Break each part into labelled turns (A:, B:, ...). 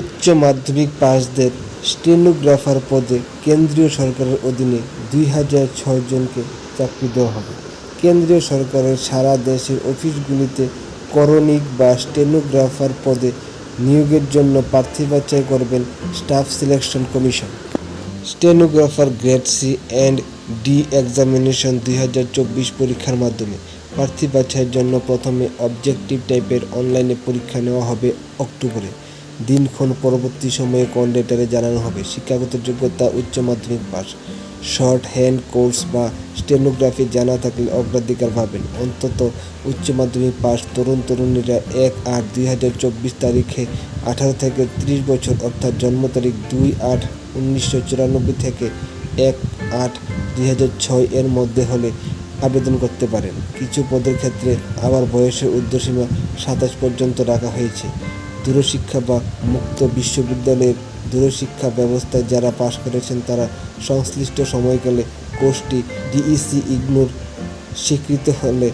A: উচ্চ মাধ্যমিক পাসদের স্টেনোগ্রাফার পদে কেন্দ্রীয় সরকারের অধীনে দুই হাজার ছয় জনকে চাকরি দেওয়া হবে। কেন্দ্রীয় সরকারের সারা দেশের অফিসগুলিতে করণিক বা স্টেনোগ্রাফার পদে নিয়োগের জন্য প্রার্থী বাছাই করবেন staff selection commission. Stenographer grade C and D examination দুই হাজার চব্বিশ পরীক্ষার মাধ্যমে প্রার্থী বাছাইয়ের জন্য প্রথমে অবজেক্টিভ টাইপের অনলাইনে পরীক্ষা নেওয়া হবে অক্টোবরে। দিনক্ষণ পরবর্তী সময়ে কল জানানো হবে। শিক্ষাগত যোগ্যতা, উচ্চ মাধ্যমিক পাস শর্ট হ্যান্ড কোর্স বা স্টেনোগ্রাফি জানা থাকলে অগ্রাধিকার পাবেন। অন্তত উচ্চ মাধ্যমিক পাস তরুণ তরুণীরা এক আট দুই হাজার চব্বিশ তারিখে আঠারো থেকে ত্রিশ বছর অর্থাৎ জন্ম তারিখ দুই আট উনিশশো চুরানব্বই থেকে এক আট দুই হাজার ছয় এর মধ্যে হলে আবেদন করতে পারেন। কিছু পদের ক্ষেত্রে আবার বয়সের ঊর্ধ্বসীমা সাতাশ পর্যন্ত রাখা হয়েছে। দূরশিক্ষা বা মুক্ত বিশ্ববিদ্যালয়ের দূরশিক্ষা ব্যবস্থায় যারা পাশ করেছেন, তারা সংশ্লিষ্ট সময়কালে কোর্সটি ডিইসি ইগনোর স্বীকৃত হলে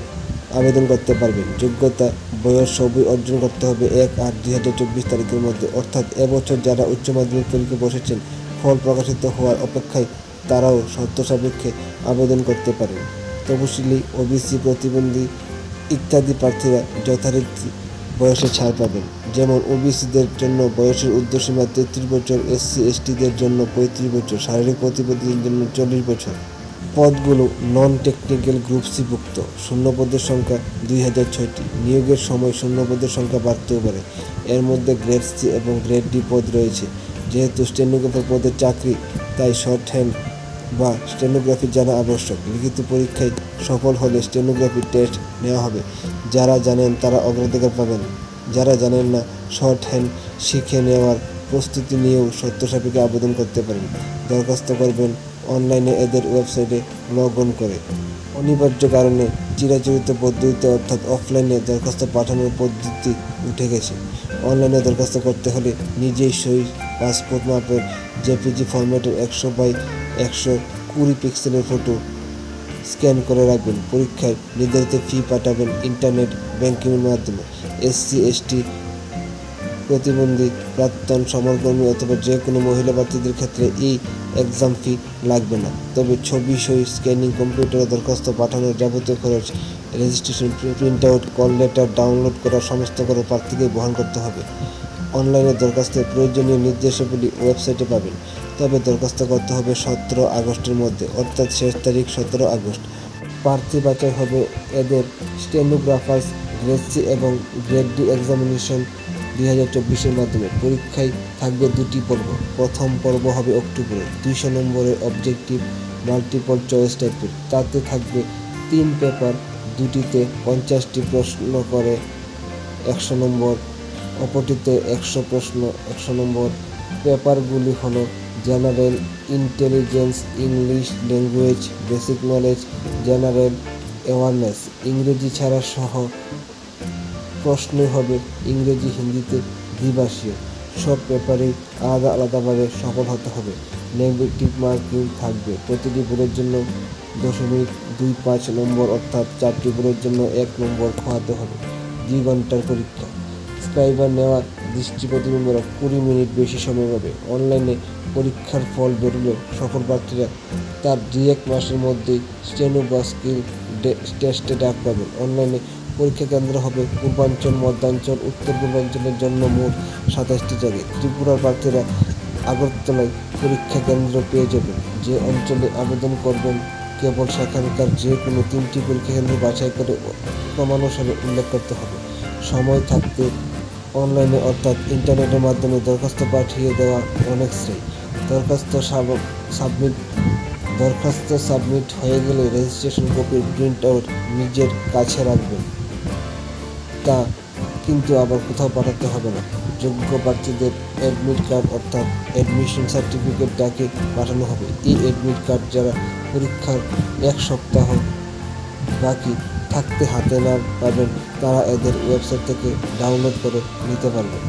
A: আবেদন করতে পারবেন। যোগ্যতা, বয়স সবই অর্জন করতে হবে এক আট দুই হাজার চব্বিশ তারিখের মধ্যে। অর্থাৎ এবছর যারা উচ্চ মাধ্যমিক পরীক্ষা বসেছেন, ফল প্রকাশিত হওয়ার অপেক্ষায় তারাও শর্ত সাপেক্ষে আবেদন করতে পারেন। তপশিলি, ওবিসি, প্রতিবন্ধী ইত্যাদি প্রার্থীরা যথারীতি বয়সে ছাড় পাবেন যেমন ওবিসিদের জন্য বয়সের ঊর্ধ্বসীমা তেত্রিশ বছর, এসসি, এসটিদের জন্য পঁয়ত্রিশ বছর, শারীরিক প্রতিবন্ধীদের জন্য চল্লিশ বছর। পদগুলো নন টেকনিক্যাল গ্রুপ সিভুক্ত শূন্যপদের সংখ্যা দুই হাজার ছয়টি। নিয়োগের সময় শূন্যপদের সংখ্যা বাড়তেও পারে। এর মধ্যে গ্রেড সি এবং গ্রেড ডি পদ রয়েছে। যেহেতু স্টেনোগ্রাফার পদের চাকরি, তাই শর্ট হ্যান্ড বা স্টেনোগ্রাফি জানা আবশ্যক। লিখিত পরীক্ষায় সফল হলে স্টেনোগ্রাফি টেস্ট নেওয়া হবে। যারা জানেন তারা অগ্রাধিকার পাবেন। যারা জানেন না, শর্ট হ্যান্ড শিখে নেওয়ার প্রস্তুতি নিয়েও সত্য সাপেক্ষে আবেদন করতে পারেন। দরখাস্ত করবেন অনলাইনে এদের ওয়েবসাইটে লগ অন করে। অনিবার্য কারণে চিরাচরিত পদ্ধতিতে অর্থাৎ অফলাইনে দরখাস্ত পাঠানোর পদ্ধতি উঠে গেছে। অনলাইনে দরখাস্ত করতে হলে নিজেই সই, পাসপোর্ট মাপের, জেপিজি ফরম্যাটের একশো বাই একশো কুড়ি পিক্সেলের ফটো স্ক্যান করে রাখবেন। পরীক্ষায় নির্ধারিত ফি পাঠাবেন ইন্টারনেট ব্যাংকিংয়ের মাধ্যমে। এসসি এসটি প্রতিবন্ধী, প্রাক্তন সমরকর্মী অথবা যে কোনো মহিলা প্রার্থীদের ক্ষেত্রে এই এক্সাম ফি লাগবে না। তবে ছবি সই স্ক্যানিং কম্পিউটারে দরখাস্ত পাঠানোর যাবতীয় খরচ registration print out call letter download করা সমস্ত খরচ প্রার্থীকে বহন করতে হবে। অনলাইনে দরখাস্তের প্রয়োজনীয় নির্দেশাবলী ওয়েবসাইটে পাবেন। তবে দরখাস্ত করতে হবে সতেরো আগস্টের মধ্যে, অর্থাৎ শেষ তারিখ সতেরো আগস্ট। প্রার্থী বাছাই হবে এদের স্টেনোগ্রাফার্স গ্রেড সি এবং গ্রেড ডি এক্সামিনেশন দুই হাজার চব্বিশের মাধ্যমে। পরীক্ষায় থাকবে দুটি পর্ব। প্রথম পর্ব হবে অক্টোবরে দুইশো নম্বরের অবজেক্টিভ মাল্টিপল চয়েস টাইপের। তাতে থাকবে তিন পেপার, দুটিতে পঞ্চাশটি প্রশ্ন করে একশো নম্বর, অপরটিতে একশো প্রশ্ন, একশো নম্বর। পেপারগুলি হলো general intelligence English language basic knowledge general awareness ইংরেজি ছাড়া সহ প্রশ্নই হবে ইংরেজি হিন্দিতে দ্বিভাষীয়। সব পেপারেই আলাদা আলাদাভাবে সফল হতে হবে। নেগেটিভ মার্কিং থাকবে। প্রতিটি বইয়ের জন্য দশমিক দুই পাঁচ নম্বর অর্থাৎ চারটি বইয়ের জন্য এক নম্বর খোয়াতে হবে। দুই ঘণ্টার পরীক্ষা স্ক্রাইবার নেওয়া দৃষ্টি প্রতিবন্ধীরা কুড়ি মিনিট বেশি সময় পাবে অনলাইনে পরীক্ষার ফল বেরোলে। সফল প্রার্থীরা তার দুই এক মাসের মধ্যেই স্টেনো বা স্কিল টেস্টে ডাক পাবেন। অনলাইনে পরীক্ষা কেন্দ্র হবে পূর্বাঞ্চল, মধ্যাঞ্চল, উত্তর পূর্বাঞ্চলের জন্য মোট সাতাশটি জায়গায়। ত্রিপুরার প্রার্থীরা আগরতলায় পরীক্ষা কেন্দ্র পেয়ে যাবেন। যে অঞ্চলে আবেদন করবেন কেবল সেখানকার যে কোনো তিনটি পরীক্ষা কেন্দ্র বাছাই করে ক্রমানুসারে উল্লেখ করতে হবে। সময় থাকতে অনলাইনে অর্থাৎ ইন্টারনেটের মাধ্যমে দরখাস্ত পাঠিয়ে দেওয়া অনেক শ্রেয়। দরখাস্ত সাবমিট দরখাস্ত সাবমিট হয়ে গেলে রেজিস্ট্রেশন কপির প্রিন্ট আউট নিজের কাছে রাখবেন। তা কিন্তু আবার কোথাও পাঠাতে হবে না। যোগ্য প্রার্থীদের অ্যাডমিট কার্ড অর্থাৎ অ্যাডমিশন সার্টিফিকেট ডাকে পাঠানো হবে। এই অ্যাডমিট কার্ড যারা পরীক্ষার এক সপ্তাহ বাকি থাকতে হাতে না পাবেন তারা এদের ওয়েবসাইট থেকে ডাউনলোড করে নিতে পারবেন।